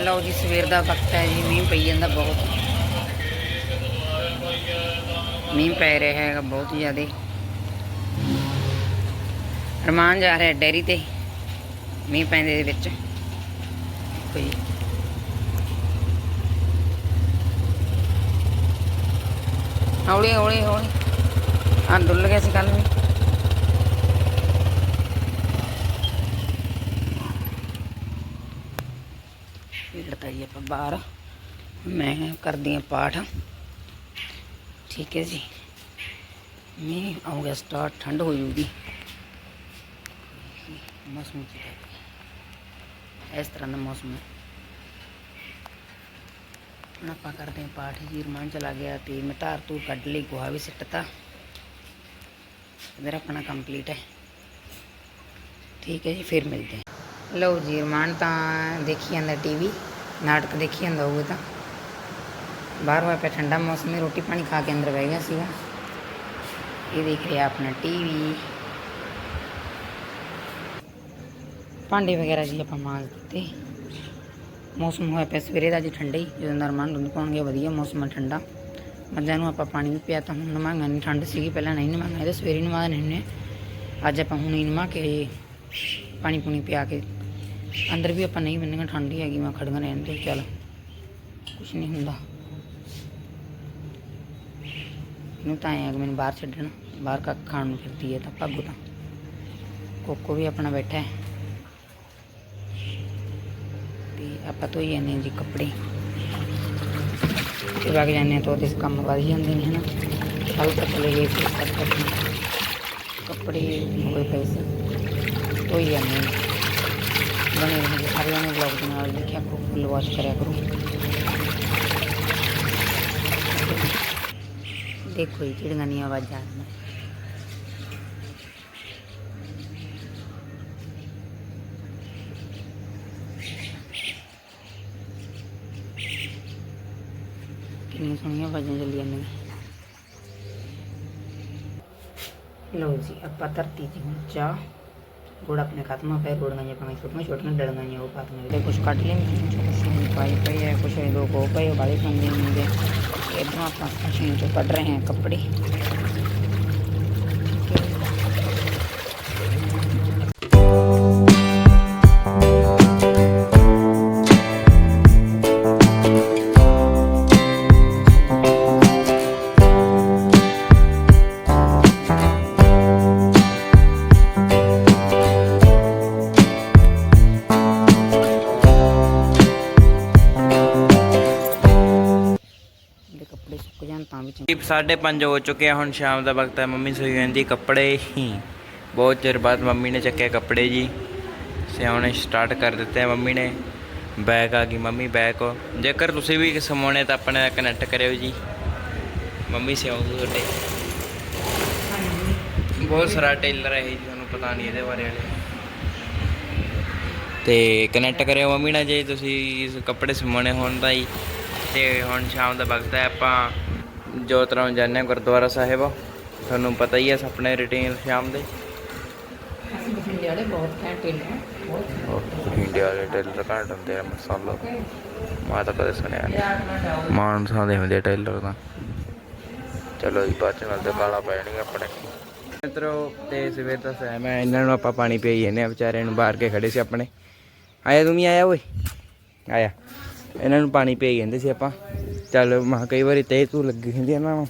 ਲਓ ਜੀ, ਸਵੇਰ ਦਾ ਵਕਤ ਹੈ ਜੀ, ਮੀਂਹ ਪਈ ਜਾਂਦਾ ਬਹੁਤ। ਮੀਂਹ ਪੈ ਰਿਹਾ ਹੈਗਾ ਬਹੁਤ ਜ਼ਿਆਦਾ। ਰਮਾਨ ਜਾ ਰਿਹਾ ਡੈਰੀ ਤੇ, ਮੀਂਹ ਪੈਂਦੇ ਦੇ ਵਿੱਚ। ਕੋਈ। ਹੌਲੀ ਹੌਲੀ ਹੌਲੀ ਆ ਡੁੱਲ ਗਿਆ ਸੀ ਕੱਲ ਵੀ ਨਿਕਲਤਾ ਜੀ ਆਪਾਂ ਬਾਹਰ। ਮੈਂ ਕਰਦੀ ਹਾਂ ਪਾਠ। ਠੀਕ ਹੈ ਜੀ। ਮੀਂਹ ਆਉ ਗਿਆ ਸਟਾਰਟ ਠੰਡ ਹੋ ਜੂਗੀ ਮੌਸਮ ਇਸ ਤਰ੍ਹਾਂ ਦਾ ਮੌਸਮ ਹੈ। ਹੁਣ ਆਪਾਂ ਕਰਦੇ ਹਾਂ ਪਾਠ। ਜੀ ਰਮਾਨ ਚਲਾ ਗਿਆ ਤੇ ਮੈਂ ਧਾਰ ਤੂਰ ਕੱਢ ਲਈ, ਗੋਹਾ ਵੀ ਸਿੱਟਤਾ ਮੇਰਾ ਆਪਣਾ ਕੰਪਲੀਟ ਹੈ। ਠੀਕ ਹੈ ਜੀ, ਫਿਰ ਮਿਲਦੇ ਹਾਂ। ਲਓ ਜੀ ਰਮਾਨ ਤਾਂ ਦੇਖੀ ਜਾਂਦਾ ਟੀਵੀ। ਨਾਟਕ ਦੇਖੀ ਜਾਂਦਾ ਹੋਊਗਾ ਤਾਂ। ਬਾਹਰ ਹੋਇਆ ਪਿਆ ਠੰਡਾ ਮੌਸਮ ਹੈ, ਰੋਟੀ ਪਾਣੀ ਖਾ ਕੇ ਅੰਦਰ ਬਹਿ ਗਿਆ ਸੀਗਾ। ਇਹ ਦੇਖ ਰਿਹਾ ਆਪਣਾ ਟੀਵੀ ਭਾਂਡੇ ਵਗੈਰਾ ਜੀ ਆਪਾਂ ਮਾਂਜ ਦਿੱਤੇ। ਮੌਸਮ ਹੋਇਆ ਪਿਆ ਸਵੇਰੇ ਦਾ ਜੀ ਠੰਡੇ ਹੀ। ਜਦੋਂ ਨਰਮਾਨ ਦੁੱਧ ਪਾਉਣਗੇ, ਵਧੀਆ ਮੌਸਮ ਹੈ ਠੰਡਾ। ਮੱਝਾਂ ਨੂੰ ਆਪਾਂ ਪਾਣੀ ਵੀ ਪਿਆ ਤਾਂ ਹੁਣ ਨਵਾਂਗਾ, ਨਹੀਂ ਠੰਡ ਸੀਗੀ ਪਹਿਲਾਂ ਨਹੀਂ ਨਵਾਂਗਾ ਇਹਦੇ ਸਵੇਰੇ ਨਵਾ ਨਹੀਂ ਨੇ ਅੱਜ ਆਪਾਂ ਹੁਣ ਹੀ ਕੇ ਪਾਣੀ ਪੂਣੀ ਪਿਆ ਕੇ ਅੰਦਰ ਵੀ ਆਪਾਂ ਨਹੀਂ ਬੰਨੇਗਾ ਠੰਡ ਹੀ ਹੈਗੀ, ਮੈਂ ਖੜਗਾ ਰਹਿਣ ਦੇ, ਚੱਲ। ਕੁਛ ਨਹੀਂ ਹੁੰਦਾ। ਇਹਨੂੰ ਤਾਂ ਐਂ ਆ ਕਿ ਮੈਨੂੰ ਬਾਹਰ ਛੱਡਣ, ਬਾਹਰ ਕੱਖ ਖਾਣ ਨੂੰ ਫਿਰਦੀ ਹੈ ਤਾਂ ਭਾਗੋ ਤਾਂ। ਕੋਕੋ ਵੀ ਆਪਣਾ ਬੈਠਾ ਹੈ। ਤੇ ਆਪਾਂ ਧੋਈ ਜਾਂਦੇ ਹਾਂ ਜੀ ਕੱਪੜੇ। ਤੇ ਵਗ ਜਾਂਦੇ ਹਾਂ ਤਾਂ ਉਹਦੇ ਕੰਮ ਵਧ ਜਾਂਦੇ ਨੇ, ਹਨਾ। ਕੱਲ ਤੱਕ ਗਏ ਸੀ ਕੱਪੜੇ ਹੋਏ ਪਏ ਸੀ ਧੋਈ ਜਾਂਦੇ ਹਾਂ। ਬਣੇ ਰਹਿੰਦੇ ਸਾਰੇ ਜਣੇ ਵਲੌਗ ਦੇ ਨਾਲ ਦੇਖਿਆ ਕਰੋ ਫੁੱਲ ਵਾਚ ਕਰਿਆ ਕਰੋ। ਦੇਖੋ ਜੀ ਚਿੜੀਆਂ ਦੀਆਂ ਆਵਾਜ਼ਾਂ ਆਉਂਦੀਆਂ ਕਿੰਨੀਆਂ ਸੋਹਣੀਆਂ ਆਵਾਜ਼ਾਂ ਚੱਲੀ ਜਾਂਦੀਆਂ ਲਓ ਜੀ, ਆਪਾਂ ਧਰਤੀ ਦੀ ਹੁਣ ਚਾਹ। ਗੁੜ ਆਪਣੇ ਖਤਮ ਹੋ ਪਿਆ ਗੁੜੀਆਂ ਜਿਹੀਆਂ ਭਾਵੇਂ ਛੋਟੀਆਂ ਛੋਟੀਆਂ ਡਲੀਆਂ ਜਿਹੀਆਂ ਉਹ ਪਾਤੀਆਂ ਤੇ ਕੁਝ ਕੱਢ ਲਈ ਕੁਝ ਨਹੀਂ ਪਾਈ ਪਈ ਹੈ ਕੁਝ ਦੋ ਕੋ ਪਏ ਵਾਲੇ ਖਾਂਦੇ ਹੁੰਦੇ ਇਧਰੋਂ ਆਪਾਂ ਮਸ਼ੀਨ ਤੋਂ ਕੱਢ ਰਹੇ ਹਾਂ ਸੁੱਕ ਜਾਣ ਤਾਂ ਵੀ ਸਾਢੇ ਪੰਜ ਹੋ ਚੁੱਕੇ ਆ, ਹੁਣ ਸ਼ਾਮ ਦਾ ਵਕਤ ਹੈ। ਮੰਮੀ ਸੋਈ ਜਾਂਦੀ ਕੱਪੜੇ ਹੀ। ਬਹੁਤ ਚਿਰ ਬਾਅਦ ਮੰਮੀ ਨੇ ਚੱਕਿਆ ਕੱਪੜੇ ਜੀ। ਸਿਆਉਣੇ ਸਟਾਰਟ ਕਰ ਦਿੱਤੇ ਮੰਮੀ ਨੇ। ਬੈਗ ਆ ਗਈ ਮੰਮੀ ਬੈਗ ਜੇਕਰ ਤੁਸੀਂ ਵੀ ਸਮਾਉਣੇ ਤਾਂ ਆਪਣੇ ਨਾਲ ਕਨੈਕਟ ਕਰਿਓ ਜੀ। ਮੰਮੀ ਸਿਆਉਂਦੀ ਤੁਹਾਡੇ। ਬਹੁਤ ਸਾਰਾ ਟੇਲਰ ਹੈ ਜੀ, ਤੁਹਾਨੂੰ ਪਤਾ ਨਹੀਂ ਇਹਦੇ ਬਾਰੇ ਹਲੇ। ਤੇ ਕਨੈਕਟ ਕਰਿਓ ਮੰਮੀ ਨਾਲ ਜੇ ਤੁਸੀਂ ਕੱਪੜੇ ਸਮਾਉਣੇ ਹੋਣ ਤਾਂ ਜੀ। ਤੇ ਹੁਣ ਸ਼ਾਮ ਦਾ ਵਕਤ ਹੈ, ਆਪਾਂ ਜੋਤ ਰਾਮ ਜਾਂਦੇ ਹਾਂ ਗੁਰਦੁਆਰਾ ਸਾਹਿਬ ਤੁਹਾਨੂੰ ਪਤਾ ਹੀ ਹੈ ਆਪਣੇ ਰੁਟੀਨ ਸ਼ਾਮ ਦੇ। ਅਸੀਂ ਬਠਿੰਡੇ ਵਾਲੇ ਬਹੁਤ ਘੈਂਟ ਟੇਲਰ ਹੈ ਬਹੁਤ ਇੰਡੀਆ ਵਾਲੇ ਟੇਲਰ ਘੱਟ ਹੁੰਦੇ ਆ ਮਸਾਲਾ। ਮੈਂ ਤਾਂ ਕਦੇ ਸੁਣਿਆ ਨਹੀਂ। ਮਾਨਸਾ ਦੇ ਹੁੰਦੇ ਟੇਲਰ ਤਾਂ। ਚਲੋ ਜੀ ਬਾਅਦ ਚ ਮਿਲਦੇ ਕਾਲਾ ਪੈਣਗੇ ਆਪਣੇ ਮਿੱਤਰੋ ਤੇ ਸਵੇਰ ਦਾ ਸਹਿਮ ਹੈ ਇਹਨਾਂ ਨੂੰ ਆਪਾਂ ਪਾਣੀ ਪਈ ਜਾਂਦੇ ਆ ਵਿਚਾਰਿਆਂ ਨੂੰ ਬਾਹਰ ਕੇ ਖੜੇ ਸੀ ਆਪਣੇ। ਆਇਆ ਤੂੰ ਵੀ ਆਇਆ ਓਏ? ਆਇਆ। ਇਹਨਾਂ ਨੂੰ ਪਾਣੀ ਪਈ ਜਾਂਦੇ ਸੀ ਆਪਾਂ। ਚੱਲ ਮਾ ਕਈ ਵਾਰੀ ਤੇ ਤੂੰ ਲੱਗੀ ਹੁੰਦੀ ਇਹਨਾਂ ਨੂੰ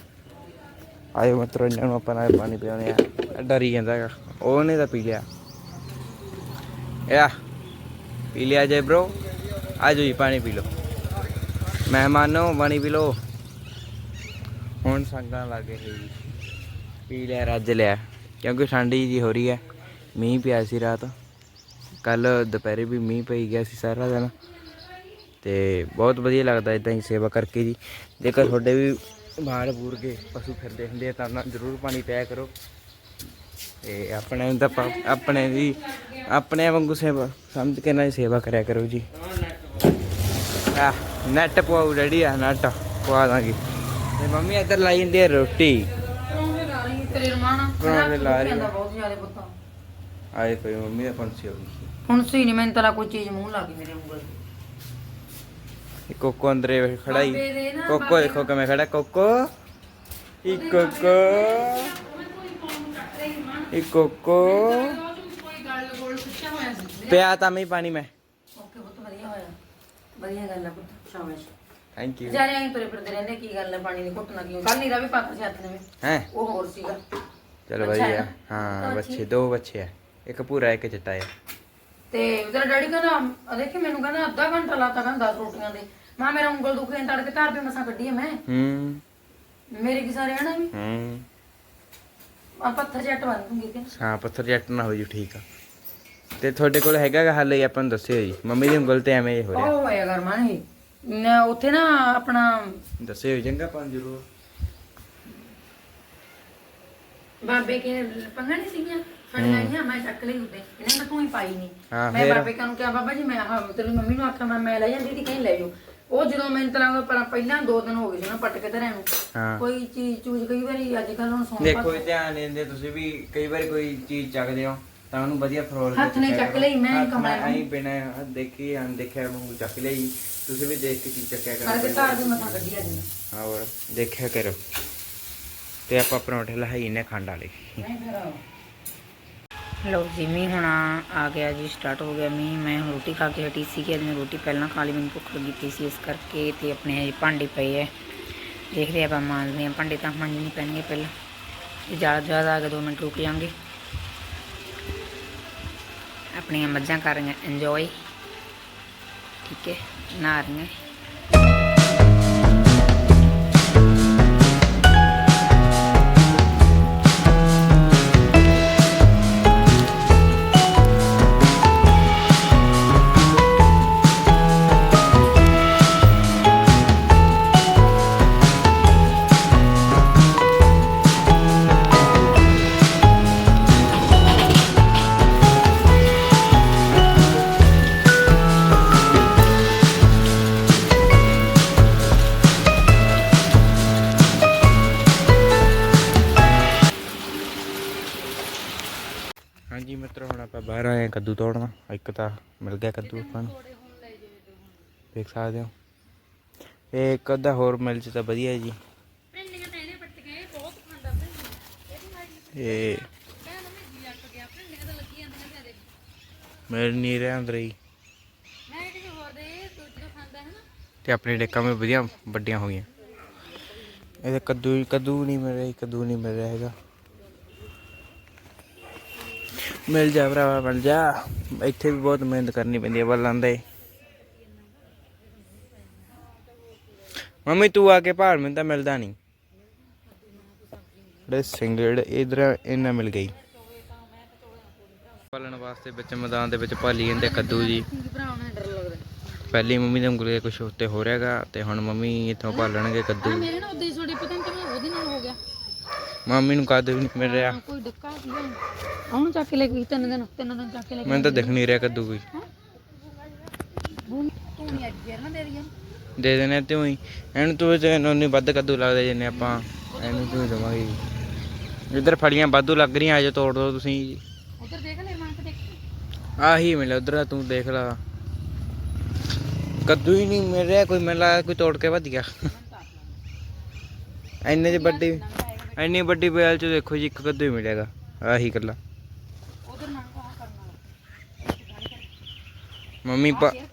ਆਇਓ ਮਿੱਤਰੋ ਇਹਨਾਂ ਨੂੰ ਆਪਾਂ ਨਾਲ ਪਾਣੀ ਪਿਆਉਣੇ ਆ ਡਰੀ ਜਾਂਦਾ ਹੈਗਾ ਉਹਨੇ ਤਾਂ ਪੀ ਲਿਆ ਯਾ ਪੀ ਲਿਆ ਜੇ ਬ్రో ਆ ਜੀ ਪਾਣੀ ਪੀ ਲਓ ਮਹਿਮਾਨੋ ਪਾਣੀ ਪੀ ਲਓ ਹੁਣ ਸੰਗਾਂ ਲੱਗੇ ਹੈ ਜੀ ਪੀ ਲਿਆ ਰੱਜ ਲਿਆ ਕਿਉਂਕਿ ਠੰਡੀ ਜੀ ਹੋ ਰਹੀ ਹੈ ਮੀਂਹ ਪਿਆ ਸੀ ਰਾਤ ਕੱਲ ਦੁਪਹਿਰੇ ਵੀ ਮੀਂਹ ਪਈ ਗਿਆ ਸੀ ਸਾਰਾ ਦਿਨ ਤੇ ਬਹੁਤ ਵਧੀਆ ਲੱਗਦਾ ਇਦਾਂ ਹੀ ਸੇਵਾ ਕਰਕੇ ਜੀ। ਜੇਕਰ ਤੁਹਾਡੇ ਵੀ ਬਾਹਰ ਬੂਰ ਕੇ ਪਸ਼ੂ ਫਿਰਦੇ ਹੁੰਦੇ ਆ ਤਾਂ ਉਹਨਾਂ ਨੂੰ ਜ਼ਰੂਰ ਪਾਣੀ ਪਿਆ ਕਰੋ। ਤੇ ਆਪਣੇ ਨੂੰ ਤਾਂ ਆਪਾਂ- ਆਪਣੇ ਦੀ ਆਪਣੇ ਵਾਂਗੂ ਸੇਵਾ ਸਮਝ ਕੇ ਨਾਲ ਸੇਵਾ ਕਰਿਆ ਕਰੋ ਜੀ। ਆ ਨੈਟ ਪਵਾਉ ਡੈਡੀ ਆ ਨੈਟ ਪਵਾ ਦਾਂਗੇ। ਤੇ ਮੰਮੀ ਇੱਧਰ ਲਾਈ ਜਾਂਦੀ ਹੈ ਰੋਟੀ। ਤੇਰੇ ਰਮਾਣਾ ਪਰੌਂਠੇ ਲਾ ਰਹੀ ਆ। ਬਹੁਤ ਜ਼ਿਆਦਾ ਪੁੱਤਾਂ ਆਏ ਕੋਈ ਮੰਮੀ ਦਾ ਪੰਛੀ ਹੁਣ ਸਹੀ ਨਹੀਂ ਮੈਨੂੰ ਤਾਂ ਕੋਈ ਚੀਜ਼ ਮੂੰਹ ਲੱਗ ਮੇਰੇ ਉਂਗਲ ਇਹ ਕੋਕੋ ਅੰਦਰੇ ਖੜਾ ਹੀ ਬਾਬੇ ਦੇ ਨਾ ਕੋਕੋ ਦੇਖੋ ਕਿਵੇਂ ਖੜਾ ਕੋਕੋ। ਇਹ ਕੋਕੋ। ਇਹ ਕੋਕੋ। ਪਿਆ ਤਾਂ ਮੈਂ ਪਾਣੀ ਮੈਂ। ਓਕੇ ਬਹੁਤ ਵਧੀਆ ਹੋਇਆ। ਵਧੀਆ ਗੱਲ ਆ ਪੁੱਤ ਸ਼ਾਬਾਸ਼। ਥੈਂਕ ਯੂ ਜਾਰੇ ਆਂ ਤੁਰੇ ਫਿਰਦੇ ਰਹਿੰਦੇ ਕੀ ਗੱਲ ਹੈ ਪਾਣੀ ਦੀ ਘੁੱਟ ਨਾ ਕਿਉਂ? ਕੱਲ ਨੀਰਾ ਵੀ ਪਾਪਾ ਸੀ ਹੱਥ ਨੇ। ਹੈ? ਉਹ ਹੋਰ ਸੀਗਾ। ਚਲੋ ਵਧੀਆ? ਹਾਂ ਬੱਚੇ। ਦੋ ਬੱਚੇ ਆ। ਇੱਕ ਪੂਰਾ ਇੱਕ ਚਿੱਟਾ ਹੈ ਤੇ ਤੇਰਾ ਡੈਡੀ ਕਹਿੰਦਾ ਦੇਖੀ ਮੈਨੂੰ ਕਹਿੰਦਾ ਅੱਧਾ ਘੰਟਾ ਲਾਤਾ ਕਹਿੰਦਾ 10 ਰੋਟੀਆਂ ਦੇ। ਮਾਂ ਮੇਰਾ ਉਂਗਲ ਦੁਖੇ ਤੜਕੇ ਧਰ ਵੀ ਮਸਾਂ ਕੱਢੀ ਆ ਮੈਂ। ਹੂੰ। ਮੇਰੇ ਕੀ ਸਾਰੇ ਵੀ? ਹੂੰ। ਆ ਪੱਥਰ ਜੱਟ ਬਣ ਦੂੰਗੀ ਕਿ ਹਾਂ ਪੱਥਰ ਜੱਟ ਨਾ ਹੋ ਜੂ ਠੀਕ ਆ। ਤੇ ਤੁਹਾਡੇ ਕੋਲ ਹੈਗਾ ਹੱਲ ਇਹ ਆਪਾਂ ਨੂੰ ਦੱਸਿਓ ਜੀ। ਮੰਮੀ ਦੀ ਉਂਗਲ ਤੇ ਐਵੇਂ ਹੀ ਹੋ ਰਿਹਾ। ਉਹ ਹੋਇਆ ਕਰਮਾ ਨਹੀਂ ਨਾ ਉੱਥੇ ਨਾ ਆਪਣਾ ਦੱਸਿਓ ਜੀ, ਚੰਗਾ ਆਪਾਂ ਨੂੰ ਜ਼ਰੂਰ ਬਾਬੇ ਕੇ ਪੰਗਾ ਨਹੀਂ ਸੀਗੀਆਂ ਫੜੀਆਂ ਆਈਆਂ ਮੈਂ ਚੱਕ ਲਈ ਉੱਤੇ ਇਹਨੇ ਮੈਂ ਤੂੰ ਹੀ ਪਾਈ ਨਹੀਂ ਮੈਂ? ਬਾਬੇ ਕਾ ਨੂੰ ਕਿਹਾ ਬਾਬਾ ਜੀ ਮੈਂ ਆਹ ਤੇਰੀ ਮੰਮੀ ਨੂੰ ਆਖਿਆ ਮੈਂ ਮੈਂ ਲੈ ਜਾਂਦੀ ਸੀ ਕਹੀਂ ਲੈ ਜਾਓ। ਉਹ ਜਦੋਂ ਮੈਨੂੰ ਤਲਾ ਪਰ ਪਹਿਲਾਂ ਦੋ ਦਿਨ ਹੋ ਗਏ ਸੀ ਨਾ ਪੱਟ ਕੇ ਧਰਿਆਂ ਨੂੰ। ਹਾਂ। ਕੋਈ ਚੀਜ਼ ਚੂਜ਼ ਕਈ ਵਾਰੀ ਅੱਜ ਕੱਲ ਹੁਣ ਸੌਂ ਦੇਖੋ ਇਹ ਧਿਆਨ ਦਿੰਦੇ ਤੁਸੀਂ ਵੀ ਕਈ ਵਾਰੀ ਕੋਈ ਚੀਜ਼ ਚੱਕਦੇ ਹੋ ਤਾਂ ਉਹਨੂੰ ਵਧੀਆ ਫਰੋਲ ਹੱਥ ਨੇ ਚੱਕ। ਲਈ, ਮੈਂ ਕਮਰਾ ਐਂ ਬਿਨਾਂ ਦੇਖੀ ਆਂ ਦੇਖਿਆ ਨੂੰ ਚੱਕ ਲਈ ਤੁਸੀਂ ਵੀ ਦੇਖ ਕੇ ਚੀਜ਼ ਚੱਕਿਆ ਕਰੋ। ਧਾਰ ਦੀ ਮਥਾ ਕੱਢੀ ਅੱਜ ਮੈਂ। ਹਾਂ ਹੋਰ ਦੇਖਿਆ ਕਰੋ। ਤੇ ਆਪਾਂ ਪਰੌਂਠੇ ਲਹਾਈ ਨੇ ਖੰਡ ਵਾਲੇ। ਨਹੀਂ ਫਿਰ ਲਓ ਜੀ, ਮੀਂਹ ਹੁਣ ਆ ਗਿਆ ਜੀ ਸਟਾਰਟ ਹੋ ਗਿਆ ਮੀਂਹ। ਮੈਂ ਹੁਣ ਰੋਟੀ ਖਾ ਕੇ ਹਟੀ ਸੀ ਕਿ ਅੱਜ ਮੈਂ ਰੋਟੀ ਪਹਿਲਾਂ ਖਾ ਲਈ, ਮੈਨੂੰ ਭੁੱਖ ਲੱਗੀ ਪਈ ਸੀ, ਇਸ ਕਰਕੇ ਤੇ ਆਪਣੇ ਹਜੇ ਭਾਂਡੇ ਪਏ ਐ। ਦੇਖਦੇ ਆਪਾਂ ਮਾਂਜਦੇ ਆ, ਭਾਂਡੇ ਤਾਂ ਮਾਂਜਣੇ ਪੈਣਗੇ ਪਹਿਲਾਂ। ਜੇ, ਜ਼ਿਆਦਾ ਜ਼ਿਆਦਾ ਆ ਕੇ 2 ਮਿੰਟ ਰੁਕ ਜਾਾਂਗੇ ਆਪਣੀਆਂ ਮੱਝਾਂ ਕਰ ਰਹੀਆਂ ਇੰਜੋਏ ਠੀਕ ਹੈ ਨਹਾ ਰਹੀਆਂ। ਤੋੜਨਾ ਇੱਕ ਤਾਂ ਮਿਲ ਗਿਆ ਕੱਦੂ ਆਪਾਂ ਨੂੰ। ਦੇਖ ਸਕਦੇ ਹੋ। ਇਹ ਇੱਕ ਅੱਧਾ ਹੋਰ ਮਿਲ ਚ ਤਾਂ ਵਧੀਆ ਜੀ। ਇਹ ਮੇਰੇ ਨਹੀਂ ਰਿਹਾ ਅੰਦਰ ਹੀ। ਤੇ ਆਪਣੀ ਡੇਕਾਂ ਵੀ ਵਧੀਆ ਵੱਡੀਆਂ ਹੋ ਗਈਆਂ। ਇਹਦੇ ਕੱਦੂ ਕੱਦੂ ਨਹੀਂ ਮਿਲ ਰਿਹਾ, ਕੱਦੂ ਨਹੀਂ ਮਿਲ ਰਿਹਾ ਹੈਗਾ। ਮਿਲ ਜਾ ਭਰਾਵਾ ਮਿਲ ਜਾ। ਇੱਥੇ ਵੀ ਬਹੁਤ ਮਿਹਨਤ ਕਰਨੀ ਪੈਂਦੀ ਹੈ ਬੱਲਾਂ ਦੇ। ਮੰਮੀ ਤੂੰ ਆ ਕੇ ਭਾਲ ਮੈਨੂੰ ਤਾਂ ਮਿਲਦਾ ਨਹੀਂ। ਜਿਹੜੇ ਸਿੰਗਲ ਇਧਰ ਇਹਨਾਂ ਮਿਲ ਗਈ। ਪਾਲਣ ਵਾਸਤੇ ਵਿੱਚ ਮੈਦਾਨ ਦੇ ਵਿੱਚ ਪਾਲੀ ਜਾਂਦੇ ਕੱਦੂ ਜੀ। ਪਹਿਲੀ ਮੰਮੀ ਦੇ ਉਂਗਲੇ ਕੁਝ ਉੱਤੇ ਹੋ ਰਿਹਾਗਾ ਤੇ ਹੁਣ ਮੰਮੀ ਇੱਥੋਂ ਪਾਲਣਗੇ ਕੱਦੂ। ਮੇਰੇ ਨਾਲ ਉਹਦੇ ਛੋੜੇ ਪਤੰਗ ਤੇ ਉਹਦੇ ਨਾਲ ਹੋ ਗਿਆ। ਮੰਮੀ ਨੂੰ ਕੱਦੂ ਵੀ ਨਹੀਂ ਮਿਲ ਰਿਹਾ। ਕੋਈ ਡੱਕਾ ਸੀ ਉਹਨੂੰ ਚੱਕ ਕੇ ਲੈ ਗਈ ਤਿੰਨ ਦਿਨ ਤਿੰਨ ਦਿਨ ਚੱਕ ਕੇ ਲੈ ਮੈਨੂੰ ਤਾਂ ਦਿਖ ਨਹੀਂ ਰਿਹਾ ਕੱਦੂ ਕੋਈ। ਤੂੰ ਨਹੀਂ ਅੱਜ ਫੇਰ ਨਾ ਦੇ ਰਹੀ ਦੇ ਦੇਣੇ ਤੇ ਹੀ। ਇਹਨੂੰ ਤੂੰ ਤੇ ਇਹਨੂੰ ਨਹੀਂ ਵੱਧ ਕੱਦੂ ਲੱਗਦੇ ਜਿੰਨੇ ਆਪਾਂ ਇਹਨੂੰ ਤੂੰ ਦਵਾਂਗੇ। ਇੱਧਰ ਫੜੀਆਂ ਵਾਧੂ ਲੱਗ ਰਹੀਆਂ ਆਜੋ ਤੋੜ ਦੋ ਤੁਸੀਂ। ਉਧਰ ਦੇਖ ਲੈ ਮਾਂ ਤੇ ਦੇਖ ਆਹੀ ਮਿਲਿਆ ਉਧਰ ਤੂੰ ਦੇਖ ਲਾ। ਕੱਦੂ ਹੀ ਨਹੀਂ ਮਿਲ ਰਿਹਾ ਕੋਈ ਮਿਲ ਕੋਈ ਤੋੜ ਕੇ ਵੱਧ ਗਿਆ। ਇੰਨੇ ਚ ਵੱਡੀ ਇੰਨੀ ਵੱਡੀ ਬੇਲ ਚ ਦੇਖੋ ਜੀ ਇੱਕ ਕੱਦੂ ਹੀ ਮਿਲੇਗਾ ਆਹੀ ਕੱਲਾ ਉਧਰ ਨਾ ਕਹਾ ਕਰਨਾ ਮੰਮੀ ਪਾ ਫੇਰ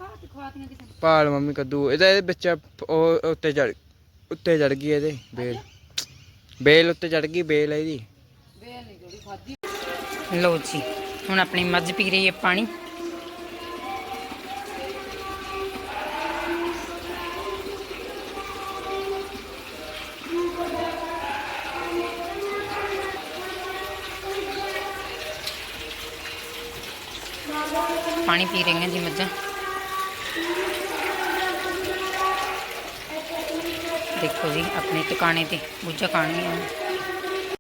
ਭਾਲ ਮੰਮੀ ਕੱਦੂ। ਇਹਦਾ ਇਹਦੇ ਵਿੱਚ ਉਹ ਉੱਤੇ ਚੜ ਉੱਤੇ ਚੜ ਗਈ ਇਹਦੇ, ਬੇਲ। ਬੇਲ ਉੱਤੇ ਚੜ ਗਈ, ਬੇਲ ਇਹਦੀ। ਵੇਲ ਜੀ, ਹੁਣ ਆਪਣੀ ਮੱਝ ਪੀ ਰਹੀ ਹੈ ਪਾਣੀ। ਪਾਣੀ ਪੀ ਰਹੀਆਂ ਜੀ ਮੱਝਾਂ। ਦੇਖੋ ਜੀ ਆਪਣੇ ਟਿਕਾਣੇ ਤੇ ਬੁੱਝਾ ਕਾਣੀ